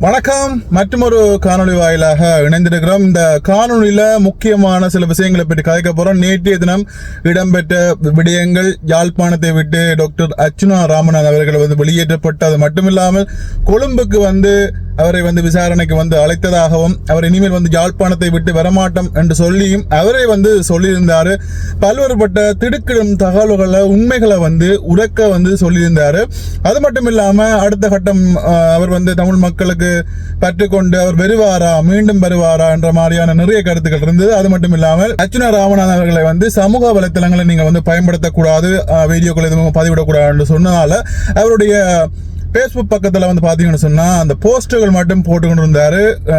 வணக்கம். மற்றொரு காணொளி வாயிலாக இணைந்திருக்கிறோம். இந்த காணொலியில முக்கியமான சில விஷயங்களை பற்றி கதைக்க போறோம். நேற்றைய தினம் இடம்பெற்ற விடயங்கள் யாழ்ப்பாணத்தை விட்டு டாக்டர் அர்ச்சுனா ராமநாத் அவர்கள் வந்து வெளியேற்றப்பட்டு அது மட்டுமில்லாமல் கொழும்புக்கு வந்து அவரை வந்து விசாரணைக்கு வந்து அழைத்ததாகவும் அவர் இனிமேல் வந்து யாழ்ப்பாணத்தை விட்டு வரமாட்டோம் என்று சொல்லியும் அவரை வந்து சொல்லியிருந்தாரு. பல்வேறுபட்ட திடுக்கிடும் தகவல்களை உண்மைகளை வந்து உறக்க வந்து சொல்லியிருந்தாரு. அது மட்டும் இல்லாம அடுத்த கட்டம் அவர் வந்து தமிழ் மக்களுக்கு கற்றுக்கொண்டு அவர் வருவாரா மீண்டும் வருவாரா என்ற மாதிரியான நிறைய கருத்துக்கள் இருந்தது. அது மட்டும் இல்லாமல் அர்ச்சுனா ராமநாதன் அவர்களை வந்து சமூக வலைத்தளங்களை நீங்க வந்து பயன்படுத்தக்கூடாது வீடியோக்களை வீடியோக்கள் எதுவும் பதிவிடக்கூடாது என்று சொன்னதால அவருடைய ஃபேஸ்புக் பக்கத்தில் வந்து பார்த்தீங்கன்னு சொன்னால் அந்த போஸ்டர்கள் மட்டும் போட்டுக்கொண்டு இருந்தார்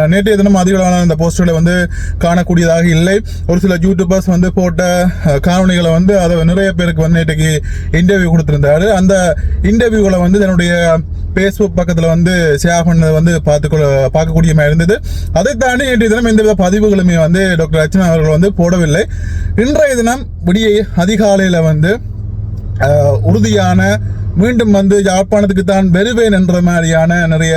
நேற்றைய தினம் அதிகளவான அந்த போஸ்டர்களை வந்து காணக்கூடியதாக இல்லை. ஒரு சில யூடியூபர்ஸ் வந்து போட்ட அஹ், வந்து அதை நிறைய பேருக்கு வந்து நேற்றைக்கு இன்டர்வியூ கொடுத்துருந்தாரு. அந்த இன்டர்வியூவில் வந்து தன்னுடைய ஃபேஸ்புக் பக்கத்தில் வந்து ஷேர் பண்ணதை வந்து பார்த்துக்கொள்ள பார்க்கக்கூடிய மாதிரி இருந்தது. அதை தாண்டி நேற்றைய தினம் எந்தவித பதிவுகளுமே வந்து டாக்டர் அர்ச்சனா அவர்கள் வந்து போடவில்லை. இன்றைய தினம் விடிய அதிகாலையில் வந்து உறுதியான மீண்டும் வந்து யாழ்ப்பாணத்துக்கு தான் வருவேன் என்ற மாதிரியான நிறைய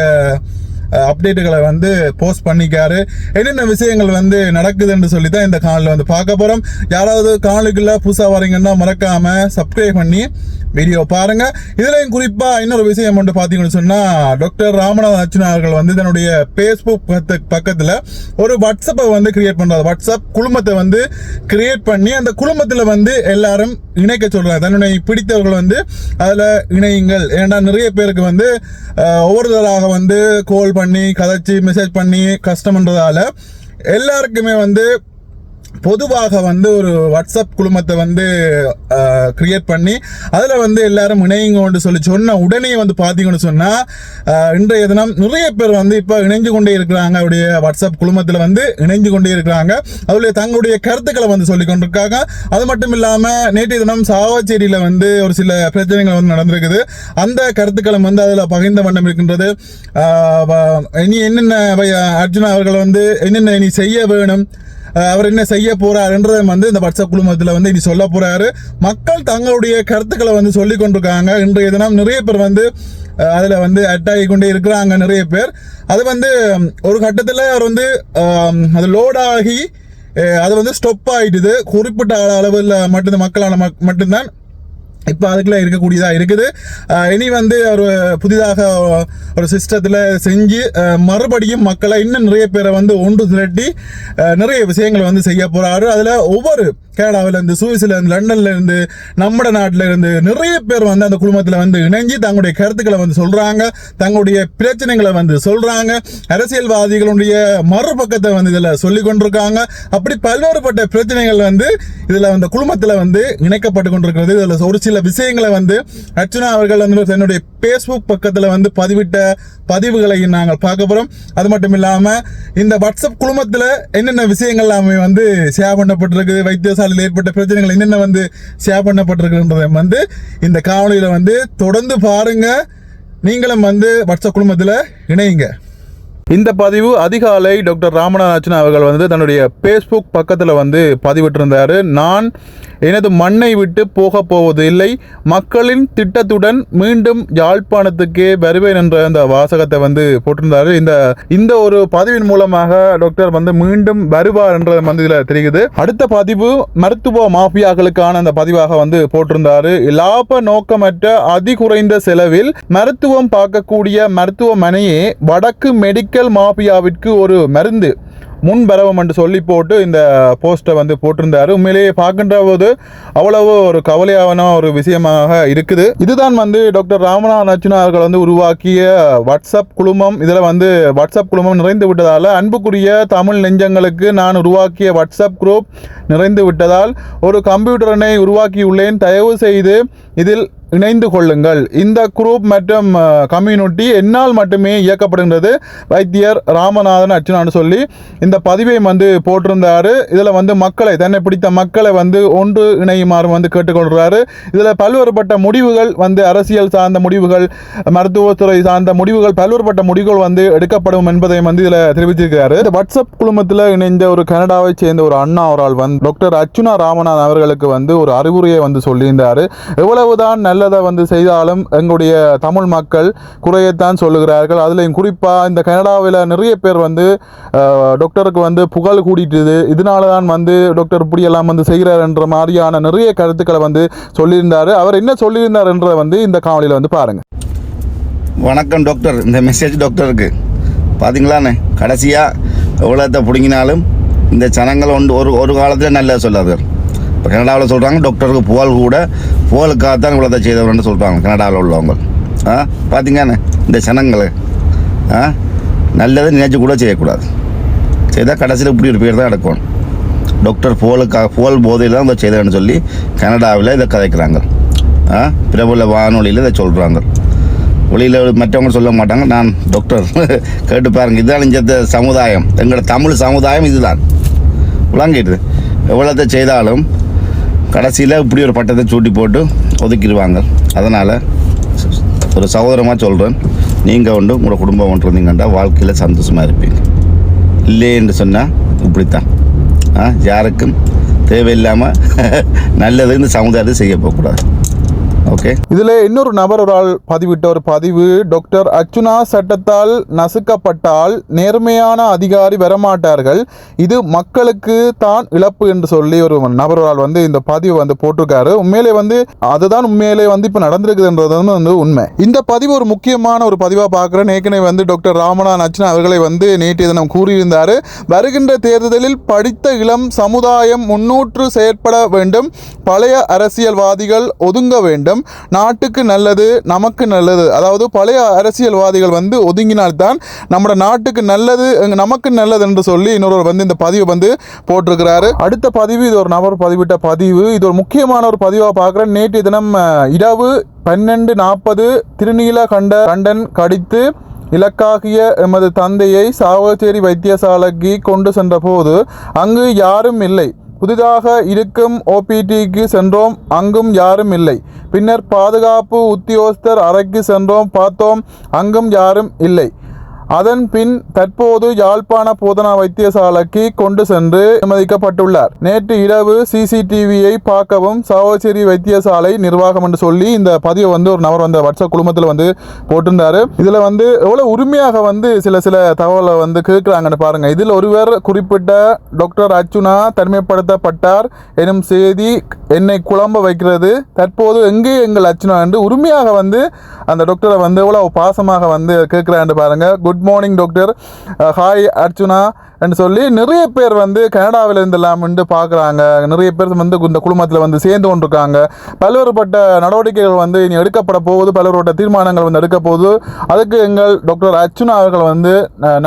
அப்டேட்டுகளை வந்து போஸ்ட் பண்ணிக்காரு. என்னென்ன விஷயங்கள் வந்து நடக்குதுன்னு சொல்லி தான் இந்த காலில் வந்து பார்க்க போகிறோம் யாராவது காணொலிக்குள்ள புதுசாக வரீங்கன்னா மறக்காம சப்ஸ்கிரைப் பண்ணி வீடியோ பாருங்க. இதுலயும் குறிப்பா இன்னொரு விஷயம் வந்து பாத்தீங்கன்னு சொன்னா டாக்டர் ராமநாத அர்ச்சனா அவர்கள் வந்து தன்னுடைய பேஸ்புக் பக்க- பக்கத்துல ஒரு வாட்ஸ்அப்பை வந்து கிரியேட் பண்றாரு. வாட்ஸ்அப் குழுமத்தை வந்து கிரியேட் பண்ணி அந்த குழுமத்துல வந்து எல்லாரும் இணைக்க சொல்றாங்க. தன்னுடைய பிடித்தவர்கள் வந்து அதுல இணையுங்கள். ஏன்னா நிறைய பேருக்கு வந்து அஹ், ஒவ்வொருத்தராக வந்து கோல் பண்ணி கதைச்சு மெசேஜ் பண்ணி கஷ்டம்ன்றதால எல்லாருக்குமே வந்து பொதுவாக வந்து ஒரு வாட்ஸ்அப் குழுமத்தை வந்து கிரியேட் பண்ணி அதில் வந்து எல்லாரும் இணையுங்கன்னு சொல்லி சொன்ன உடனே வந்து பார்த்தீங்கன்னு சொன்னால் இன்றைய தினம் நிறைய பேர் வந்து இப்போ இணைஞ்சு கொண்டே இருக்கிறாங்க. அவருடைய வாட்ஸ்அப் குழுமத்தில் வந்து இணைஞ்சு கொண்டே இருக்கிறாங்க. அதில் தங்களுடைய கருத்துக்களை வந்து சொல்லி கொண்டிருக்காங்க. அது மட்டும் இல்லாமல் நேற்றைய தினம் சாவச்சேரியில் வந்து ஒரு சில பிரச்சனைகள் வந்து நடந்திருக்குது. அந்த கருத்துக்களை வந்து அதில் பகிர்ந்த வண்ணம் இருக்கின்றது. இனி என்னென்ன அர்ஜுனா அவர்கள் வந்து என்னென்ன இனி செய்ய வேணும்? அவர் என்ன செய்ய போறாருன்றதை வந்து இந்த வாட்ஸ்அப் குழுமத்தில் வந்து இனி சொல்ல போறாரு. மக்கள் தங்களுடைய கருத்துக்களை வந்து சொல்லி கொண்டிருக்காங்க. இன்றைய தினம் நிறைய பேர் வந்து அதில் வந்து அட்டாகி கொண்டே இருக்கிறாங்க நிறைய பேர். அது வந்து ஒரு கட்டத்தில் அவர் வந்து அது லோடாகி அது வந்து ஸ்டொப் ஆயிட்டுது. குறிப்பிட்ட அளவில் மட்டும் மக்களான மக்- மட்டும்தான் இப்போ அதுக்குள்ள இருக்கக்கூடியதாக இருக்குது. இனி வந்து ஒரு புதிதாக ஒரு சிஸ்டத்தில் செஞ்சு மறுபடியும் மக்களை இன்னும் நிறைய பேரை வந்து ஒன்று திரட்டி நிறைய விஷயங்களை வந்து செய்ய போறாரு. அதில் ஒவ்வொரு கனடாவில் சுவிஸ்லேருந்து லண்டன்லேருந்து லண்டன்ல இருந்து நம்ம நாட்டில் இருந்து நிறைய பேர் வந்து அந்த குழுமத்தில் வந்து இணைஞ்சு தங்களுடைய கருத்துக்களை வந்து சொல்றாங்க தங்களுடைய பிரச்சனைகளை வந்து சொல்றாங்க. அரசியல்வாதிகளுடைய மறுபக்கத்தை வந்து இதில் சொல்லி கொண்டிருக்காங்க. அப்படி பல்வேறுபட்ட பிரச்சனைகள் வந்து இதில் அந்த குழுமத்தில் வந்து இணைக்கப்பட்டு கொண்டிருக்கிறது. இதில் ஒரு சில விஷயங்களை வந்து அர்ச்சனா அவர்கள் வந்து தன்னுடைய ஃபேஸ்புக் பக்கத்தில் வந்து பதிவிட்ட பதிவுகளை நாங்கள் பார்க்க போகிறோம் அது மட்டும் இல்லாமல் இந்த வாட்ஸ்அப் குழுமத்தில் என்னென்ன விஷயங்கள் எல்லாமே வந்து ஷேர் பண்ணப்பட்டிருக்கு வைத்தியசாலையில் ஏற்பட்ட பிரச்சனைகள் என்னென்ன வந்து ஷேர் பண்ணப்பட்டிருக்குன்றதை வந்து இந்த காணொலியில் வந்து தொடர்ந்து பாருங்க. நீங்களும் வந்து வாட்ஸ்அப் குழுமத்தில் இணையுங்க. இந்த பதிவு அதிகாலை டாக்டர் ராமநாதன் அவர்கள் வந்து தன்னுடைய ஃபேஸ்புக் பக்கத்தில் வந்து பதிவிட்டிருந்தார். நான் எனது மண்ணை விட்டு போக போவதில்லை மக்களின் திட்டத்துடன் மீண்டும் யாழ்ப்பாணத்துக்கே வருவேன் என்ற அந்த வாசகத்தை வந்து போட்டிருந்தாரு இந்த இந்த ஒரு பதிவின் மூலமாக டாக்டர் வந்து மீண்டும் வருவார் என்றது வந்து இதில் தெரியுது அடுத்த பதிவு மருத்துவ மாஃபியாக்களுக்கான அந்த பதிவாக வந்து போட்டிருந்தாரு. லாப நோக்கமற்ற அதிகுறைந்த செலவில் மருத்துவம் பார்க்கக்கூடிய மருத்துவமனையே வடக்கு மெடிக்கல் மாஃபியாவிற்கு ஒரு மருந்து. முன்பரவம் என்று சொல்லி போட்டு இந்த போஸ்ட்டை வந்து போட்டிருந்தாரு. உண்மையிலேயே பார்க்கின்ற போது அவ்வளவு ஒரு கவலையான ஒரு விஷயமாக இருக்குது. இதுதான் வந்து டாக்டர் ராமநாதன் அவர்கள் வந்து உருவாக்கிய வாட்ஸ்அப் குழுமம். இதில் வந்து வாட்ஸ்அப் குழுமம் நிறைந்து விட்டதால் அன்புக்குரிய தமிழ் நெஞ்சங்களுக்கு நான் உருவாக்கிய வாட்ஸ்அப் குரூப் நிறைந்து விட்டதால் ஒரு கம்ப்யூட்டரனை உருவாக்கியுள்ளேன். தயவு செய்து இதில் இணைந்து கொள்ளுங்கள். இந்த குரூப் மற்றும் கம்யூனிட்டி என்னால் மட்டுமே இயக்கப்படுகின்றது. வைத்தியர் ராமநாதன் அர்ச்சனான்னு சொல்லி இந்த பதிவை வந்து போட்டிருந்தார். இதில் வந்து மக்களை தன்னை பிடித்த மக்களை வந்து ஒன்று இணையுமாறு வந்து கேட்டுக்கொள்கிறாரு. இதில் பல்வேறுபட்ட முடிவுகள் வந்து அரசியல் சார்ந்த முடிவுகள் மருத்துவத்துறை சார்ந்த முடிவுகள் பல்வேறுபட்ட முடிவுகள் வந்து எடுக்கப்படும் என்பதை வந்து இதில் தெரிவித்திருக்கிறாரு. இந்த வாட்ஸ்அப் குழுமத்தில் இணைந்த ஒரு கனடாவை சேர்ந்த ஒரு அண்ணா அவரால் வந்து டாக்டர் அர்ச்சுனா ராமநாதன் அவர்களுக்கு வந்து ஒரு அறிவுரையை வந்து சொல்லியிருந்தாரு. எவ்வளவுதான் நல்ல நல்லதை வந்து செய்தாலும் எங்களுடைய தமிழ் மக்கள் குறையத்தான் சொல்லுகிறார்கள். அதுலேயும் குறிப்பாக இந்த கனடாவில் நிறைய பேர் வந்து டாக்டருக்கு வந்து புகழ் கூடிட்டுது. இதனால தான் வந்து டாக்டர் இப்படியெல்லாம் வந்து செய்கிறாருன்ற மாதிரியான நிறைய கருத்துக்களை வந்து சொல்லியிருந்தார். அவர் என்ன சொல்லியிருந்தாருன்றதை வந்து இந்த காணொலியில் வந்து பாருங்கள் வணக்கம் டாக்டர். இந்த மெசேஜ் டாக்டருக்கு. பார்த்தீங்களாண்ணே கடைசியாக எவ்வளோத்தை பிடுங்கினாலும் இந்த சனங்கள் ஒன்று ஒரு ஒரு காலத்தில் நல்ல சொல்லாதார் இப்போ கனடாவில் சொல்கிறாங்க டாக்டருக்கு புகழ் கூட புகழுக்காகத்தான் இவ்வளோத்தை செய்தவர்னு சொல்கிறாங்க கனடாவில் உள்ளவங்க. ஆ பார்த்தீங்கண்ணே இந்த சனங்களை ஆ நல்லதை நினைச்சு கூட செய்யக்கூடாது. செய்தால் கடைசியில் இப்படி ஒரு பேர் தான் எடுக்கணும். டாக்டர் புகழுக்காக புகழ் போதையில் தான் இதை செய்தேன்னு சொல்லி கனடாவில் இதை கதைக்கிறாங்க. ஆ பிரபல வானொலியில் இதை சொல்கிறாங்க. வெளியில் மற்றவங்க சொல்ல மாட்டாங்க நான் டாக்டர் கேட்டு பாருங்கள் இதுதான் இந்த சமுதாயம். எங்களோட தமிழ் சமுதாயம் இதுதான். விளங்கிடுது. எவ்வளோத்தை செய்தாலும் கடைசியில் இப்படி ஒரு பட்டத்தை சூட்டி போட்டு ஒதுக்கிடுவாங்க. அதனால் ஒரு சகோதரமாக சொல்கிறேன் நீங்கள் உண்டு உங்களோட குடும்பம் ஒன்று இருந்தீங்கன்னா வாழ்க்கையில் சந்தோஷமாக இருப்பீங்க. இல்லை என்று சொன்னால் இப்படித்தான். ஆ யாருக்கும் தேவையில்லாமல் நல்லது இந்த சமுதாயத்தை செய்ய போகக்கூடாது. ஓகே இதில் இன்னொரு நபர் ஒரு ஆள் பதிவிட்ட ஒரு பதிவு. டாக்டர் அர்ச்சுனா சட்டத்தால் நசுக்கப்பட்டால் நேர்மையான அதிகாரி வரமாட்டார்கள். இது மக்களுக்கு தான் இழப்பு என்று சொல்லி ஒரு நபர் ஒரு ஆள் வந்து இந்த பதிவு வந்து போட்டிருக்காரு. உண்மையிலே வந்து அதுதான் உண்மையிலே வந்து இப்போ நடந்திருக்குதுன்றது வந்து உண்மை. இந்த பதிவு ஒரு முக்கியமான ஒரு பதிவாக பார்க்குறேன். ஏற்கனவே வந்து டாக்டர் ராமநாத் அர்ச்சுனா அவர்களை வந்து நேற்றைய தினம் கூறியிருந்தார். வருகின்ற தேர்தலில் படித்த இளம் சமுதாயம் முன்னூற்று செயற்பட வேண்டும். பழைய அரசியல்வாதிகள் ஒதுங்க வேண்டும். நாட்டுக்கு நல்லது நமக்கு நல்லது. அதாவது பழைய அரசியல்வாதிகள் வந்து ஒதுங்கினால்தான் நம்ம நாட்டுக்கு நல்லது நமக்கு நல்லது என்று சொல்லி இன்னொரு வந்து இந்த பதிவை வந்து போட்டிருக்கிறாரு. அடுத்த பதிவு இது ஒரு நபர் பதிவிட்ட பதிவு. இது ஒரு முக்கியமான ஒரு பதிவாக பார்க்குறேன். நேற்று தினம் இரவு பன்னெண்டு நாற்பது திருநீல கண்ட கண்டன் கடித்து இலக்காகிய எமது தந்தையை சாவகச்சேரி வைத்தியசாலைக்கு கொண்டு சென்ற போது அங்கு யாரும் இல்லை. புதிதாக இருக்கும் ஓபிடிக்கு சென்றோம் அங்கும் யாரும் இல்லை. பின்னர் பாதுகாப்பு உத்தியோகஸ்தர் அறைக்கு சென்றோம் பார்த்தோம் அங்கும் யாரும் இல்லை. அதன் பின் தற்போது யாழ்ப்பாண போதனா வைத்தியசாலைக்கு கொண்டு சென்று அனுமதிக்கப்பட்டுள்ளார். நேற்று இரவு சிசிடிவியை பார்க்கவும் சாவச்சேரி வைத்தியசாலை நிர்வாகம் என்று சொல்லி இந்த பதிவை வந்து ஒரு நபர் வந்த வாட்ஸ்அப் குழுமத்தில் வந்து போட்டிருந்தாரு. இதில் வந்து எவ்வளோ உரிமையாக வந்து சில சில தகவலை வந்து கேட்குறாங்கன்னு பாருங்க. இதில் ஒருவர் குறிப்பிட்ட டாக்டர் அர்ச்சுனா தனிமைப்படுத்தப்பட்டார் எனும் செய்தி என்னை குழம்ப வைக்கிறது. தற்போது எங்கே எங்கள் அர்ச்சுனா என்று உரிமையாக வந்து அந்த டாக்டரை வந்து எவ்வளோ பாசமாக வந்து கேட்குறான்னு பாருங்க. Good good morning doctor hi Archuna என்று சொல்லி நிறைய பேர் வந்து கனடாவில் இருந்தெல்லாம் வந்து பார்க்குறாங்க. நிறைய பேர் வந்து இந்த குழுமத்தில் வந்து சேர்ந்து கொண்டிருக்காங்க. பல்வேறுபட்ட நடவடிக்கைகள் வந்து இனி எடுக்கப்பட போகுது. பல்வேறுபட்ட தீர்மானங்கள் வந்து எடுக்க போகுது. அதுக்கு எங்கள் டாக்டர் அர்ச்சுனா அவர்கள் வந்து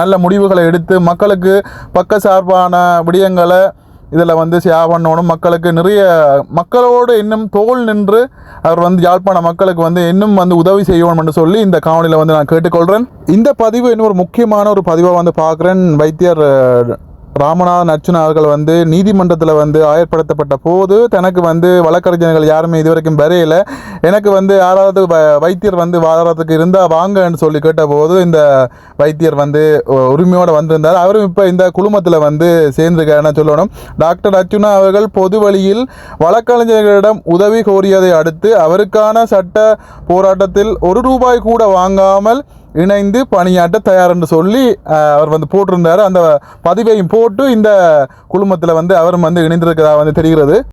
நல்ல முடிவுகளை எடுத்து மக்களுக்கு பக்க சார்பான விடயங்களை இதில் வந்து ஷேர் பண்ணணும் மக்களுக்கு நிறைய மக்களோடு இன்னும் தோள் நின்று அவர் வந்து யாழ்ப்பாண மக்களுக்கு வந்து இன்னும் வந்து உதவி செய்யணும் என்று சொல்லி இந்த காணொலியில் வந்து நான் கேட்டுக்கொள்கிறேன். இந்த பதிவு இன்னும் ஒரு முக்கியமான ஒரு பதிவாக வந்து பார்க்குறேன். வைத்தியர் ராமநாதன் அர்ச்சுனா அவர்கள் வந்து நீதிமன்றத்தில் வந்து ஆயர்படுத்தப்பட்ட போது தனக்கு வந்து வழக்கறிஞர்கள் யாருமே இதுவரைக்கும் வரையில. எனக்கு வந்து யாராவது வ- வைத்தியர் வந்து வாதாரத்துக்கு இருந்தால் வாங்கன்னு சொல்லி கேட்டபோது இந்த வைத்தியர் வந்து உரிமையோடு வந்திருந்தார். அவரும் இப்போ இந்த குழுமத்தில் வந்து சேர்ந்துருக்காருன்னு சொல்லணும். டாக்டர் அர்ச்சுனா அவர்கள் பொது வழியில் வழக்கறிஞர்களிடம் உதவி கோரியதை அடுத்து அவருக்கான சட்ட போராட்டத்தில் ஒரு ரூபாய் கூட வாங்காமல் இணைந்து பணியாற்ற தயார் என்று சொல்லி அவர் வந்து போட்டிருந்தார். அந்த பதிவையும் போட்டு இந்த குழுமத்தில் வந்து அவரும் வந்து இணைந்திருக்கிறதா வந்து தெரிகிறது.